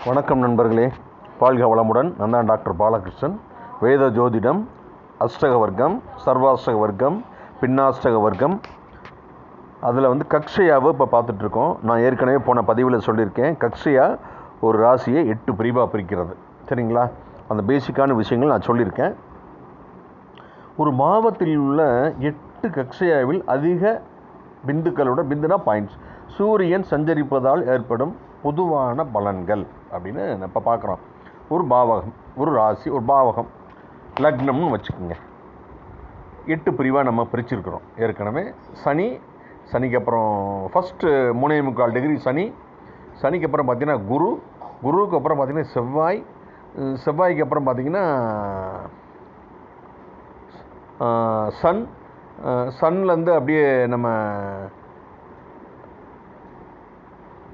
வணக்கம் நண்பர்களே. பால்க வளமுடன் நான் தான் டாக்டர் பாலகிருஷ்ணன். வேத ஜோதிடம் அஷ்டக வர்க்கம் சர்வாஷ்டக வர்க்கம் பின்னாஷ்டக வர்க்கம். அதில் வந்து கக்ஷயாவை இப்போ பார்த்துட்ருக்கோம். நான் ஏற்கனவே போன பதிவில் சொல்லியிருக்கேன். கக்ஷயா ஒரு ராசியை எட்டு பிரிவாக பிரிக்கிறது. சரிங்களா? அந்த பேசிக்கான விஷயங்கள் நான் சொல்லியிருக்கேன். ஒரு மாவத்தில் உள்ள எட்டு கக்ஷயாவில் அதிக பிந்துக்களோட பிந்துனா பாயிண்ட்ஸ் சூரியன் சஞ்சரிப்பதால் ஏற்படும் பொதுவான பலன்கள் அப்படின்னு இப்போ பார்க்குறோம். ஒரு பாவகம் ஒரு ராசி ஒரு பாவகம் லக்னம்னு வச்சுக்கோங்க. எட்டு பிரிவாக நம்ம பிரிச்சிருக்கிறோம். ஏற்கனவே சனி சனிக்கு அப்புறம் ஃபஸ்ட்டு மூணே முக்கால் டிகிரி சனி சனிக்கு அப்புறம் பார்த்திங்கன்னா குரு குருவுக்கு அப்புறம் பார்த்திங்கன்னா செவ்வாய் செவ்வாய்க்கு அப்புறம் பார்த்திங்கன்னா சன் சன்லேருந்து அப்படியே நம்ம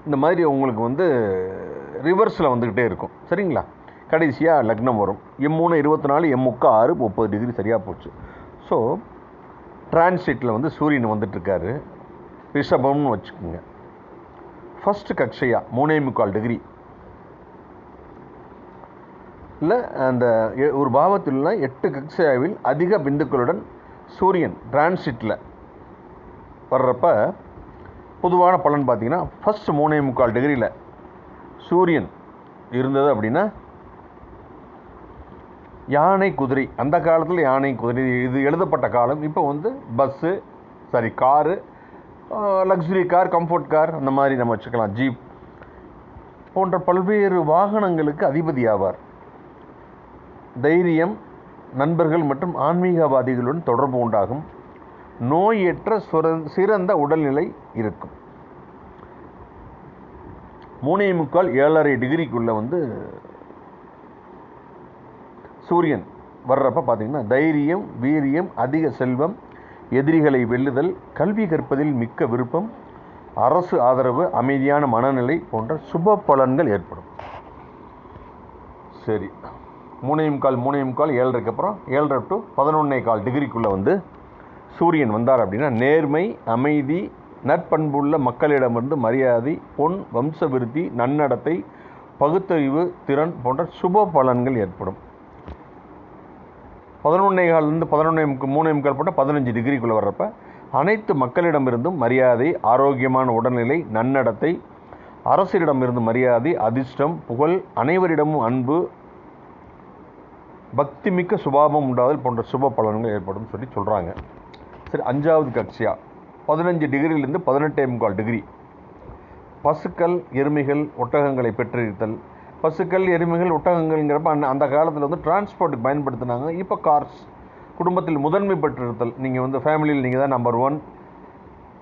இந்த மாதிரி உங்களுக்கு வந்து ரிவர்ஸில் வந்துக்கிட்டே இருக்கும். சரிங்களா? கடைசியாக லக்னம் வரும். எம் மூணு இருபத்தி நாலு எம் முக்கா ஆறு முப்பது டிகிரி சரியாக போச்சு. ஸோ டிரான்சிட்டில் வந்து சூரியன் வந்துட்டுருக்காரு. ரிஷபம்னு வச்சுக்கோங்க. ஃபஸ்ட்டு கக்ஷையா மூணே முக்கால் டிகிரி. இல்லை அந்த ஒரு பாவத்தில் உள்ள எட்டு கக்ஷையாவில் அதிக பிந்துக்களுடன் சூரியன் டிரான்சிட்டில் வர்றப்ப பொதுவான பலன் பார்த்திங்கன்னா ஃபஸ்ட் மூணே முக்கால் டிகிரியில் சூரியன் இருந்தது அப்படின்னா யானை குதிரை அந்த காலத்தில் யானை குதிரை இது எழுதப்பட்ட காலம். இப்போ வந்து bus sorry car luxury car comfort car அந்த மாதிரி நம்ம வச்சுக்கலாம். ஜீப் போன்ற பல்வேறு வாகனங்களுக்கு அதிபதி ஆவார் தைரியம் நண்பர்கள் மற்றும் ஆன்மீகவாதிகளுடன் தொடர்பு உண்டாகும். நோயற்ற சிறந்த உடல்நிலை இருக்கும். மூணே முக்கால் ஏழரை டிகிரிக்குள்ள வந்து சூரியன் வர்றப்ப பார்த்தீங்கன்னா தைரியம் வீரியம் அதிக செல்வம் எதிரிகளை வெல்லுதல் கல்வி கற்பதில் மிக்க விருப்பம் அரசு ஆதரவு அமைதியான மனநிலை போன்ற சுப பலன்கள் ஏற்படும். சரி. மூணே முக்கால் மூணே முக்கால் ஏழரைக்கு அப்புறம் ஏழரை டு பதினொன்னே கால் டிகிரிக்குள்ளே வந்து சூரியன் வந்தார் அப்படின்னா நேர்மை அமைதி நற்பண்புள்ள மக்களிடமிருந்து மரியாதை பொன் வம்சவிருத்தி நன்னடத்தை பகுத்தறிவு திறன் போன்ற சுப பலன்கள் ஏற்படும். பதினொன்னே கால்லேருந்து பதினொன்னே மூணே முக்கால் போட்டால் பதினஞ்சு டிகிரிக்குள்ளே வர்றப்ப அனைத்து மக்களிடமிருந்தும் மரியாதை ஆரோக்கியமான உடல்நிலை நன்னடத்தை அரசிடமிருந்து மரியாதை அதிர்ஷ்டம் புகழ் அனைவரிடமும் அன்பு பக்திமிக்க சுபாவம் உண்டாதல் போன்ற சுப பலன்கள் ஏற்படும் சொல்லி சொல்கிறாங்க சரி அஞ்சாவது கட்சியா? பதினஞ்சு டிகிரியிலிருந்து பதினெட்டே முக்கால் டிகிரி. பசுக்கள் எருமைகள் ஒட்டகங்களை பெற்றிருத்தல் பசுக்கள் எருமைகள் ஒட்டகங்கள்ங்கிறப்ப அந்த அந்த காலத்தில் வந்து டிரான்ஸ்போர்ட்டுக்கு பயன்படுத்தினாங்க. இப்போ கார்ஸ் குடும்பத்தில் முதன்மை பெற்றிருத்தல் நீங்கள் வந்து ஃபேமிலியில் நீங்கள் தான் நம்பர் ஒன்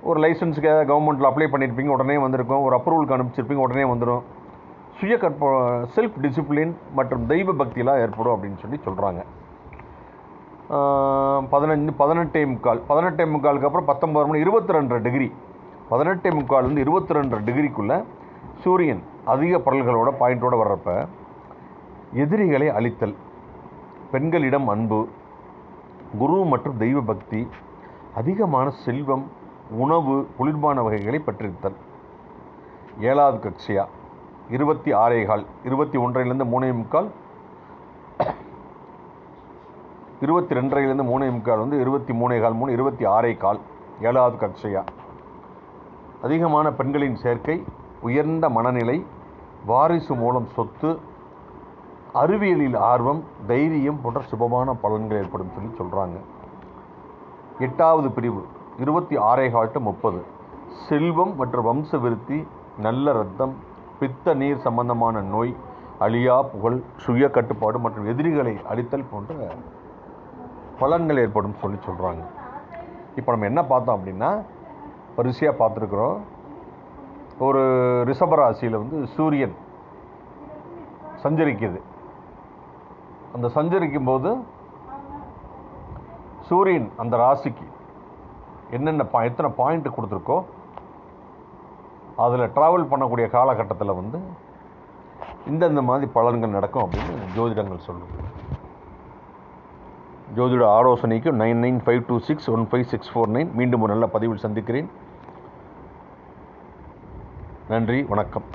ஒரு லைசன்ஸுக்கு ஏதாவது கவர்மெண்ட்டில் அப்ளை பண்ணியிருப்பீங்க உடனே வந்திருக்கும். ஒரு அப்ரூவலுக்கு அனுப்பிச்சிருப்பீங்க உடனே வந்துடும் சுய கற்ப செல்ஃப் டிசிப்ளின் மற்றும் தெய்வ பக்தியெலாம் ஏற்படும் அப்படின்னு சொல்லி சொல்கிறாங்க பதினஞ்சு பதினெட்டே முக்கால். பதினெட்டே முக்காலுக்கு அப்புறம் பத்தொம்பது மணி இருபத்தி ரெண்டரை டிகிரி. பதினெட்டே முக்கால்லேருந்து இருபத்தி ரெண்டரை டிகிரிக்குள்ளே சூரியன் அதிக பரல்களோட பாயிண்ட்டோடு வர்றப்ப எதிரிகளை அழித்தல் பெண்களிடம் அன்பு குரு மற்றும் தெய்வ பக்தி அதிகமான செல்வம் உணவு குளிர்பான வகைகளை பெற்றிருத்தல். ஏழாவது கட்சியா? இருபத்தி ஆறே கால். இருபத்தி ஒன்றிலிருந்து மூணே முக்கால். இருபத்தி ரெண்டரைலேருந்து மூணே முக்கால் வந்து இருபத்தி மூணே கால் மூணு இருபத்தி ஆறே கால் ஏழாவது கட்சியா. அதிகமான பெண்களின் சேர்க்கை உயர்ந்த மனநிலை வாரிசு மூலம் சொத்து அறிவியலில் ஆர்வம் தைரியம் போன்ற சுபமான பலன்கள் ஏற்படும் சொல்லி சொல்கிறாங்க எட்டாவது பிரிவு இருபத்தி ஆறே காட்டு முப்பது. செல்வம் மற்றும் வம்ச விருத்தி நல்ல ரத்தம் பித்த நீர் சம்பந்தமான நோய் அழியா புகழ் சுய கட்டுப்பாடு மற்றும் எதிரிகளை அழித்தல் போன்ற பலன்கள் ஏற்படும் சொல்லி சொல்கிறாங்க இப்போ நம்ம என்ன பார்த்தோம் அப்படின்னா வரிசையாக பார்த்துருக்குறோம். ஒரு ரிஷபராசியில் வந்து சூரியன் சஞ்சரிக்குது. அந்த சஞ்சரிக்கும் போது சூரியன் அந்த ராசிக்கு என்னென்ன பா எத்தனை பாயிண்ட் கொடுத்துருக்கோ அதில் ட்ராவல் பண்ணக்கூடிய காலகட்டத்தில் வந்து இந்தந்த மாதிரி பலன்கள் நடக்கும் அப்படின்னு ஜோதிடங்கள் சொல்லுது. ஜோதிட ஆலோசனைக்கு nine nine five two six one five six four nine மீண்டும் ஒரு நல்ல பதிவில் சந்திக்கிறேன். நன்றி வணக்கம்.